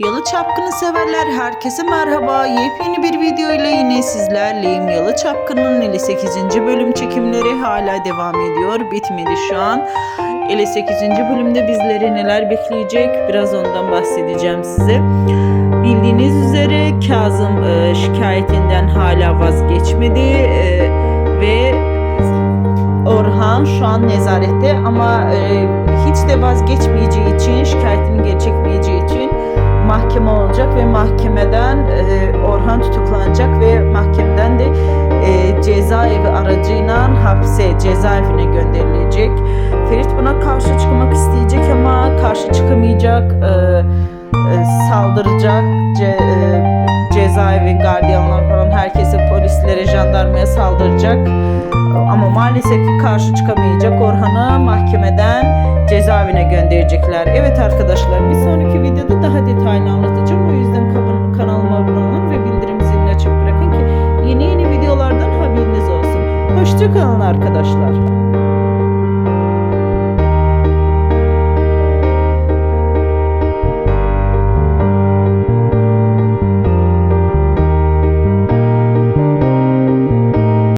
Yalı Çapkını severler herkese merhaba. Yepyeni bir video ile yine sizlerleyim. Yalı Çapkını'nın 58. bölüm çekimleri hala devam ediyor. Bitmedi şu an. 58. bölümde bizleri neler bekleyecek biraz ondan bahsedeceğim size. Bildiğiniz üzere Kazım e, şikayetinden hala vazgeçmedi e, ve Orhan şu an nezarette ama e, hiç de vazgeçmeyeceği için, şikayetini olacak ve mahkemeden e, Orhan tutuklanacak ve mahkemeden de e, cezaevi aracıyla hapse, cezaevine gönderilecek. Ferit buna karşı çıkmak isteyecek ama karşı çıkamayacak, e, e, saldıracak, ce, e, cezaevi gardiyanlar falan herkese, polislere, jandarmaya saldıracak. Ama maalesef karşı çıkamayacak Orhan'ı mahkemeden cezaevine gönderecekler. Evet arkadaşlar bir sonraki Hoşçakalın arkadaşlar.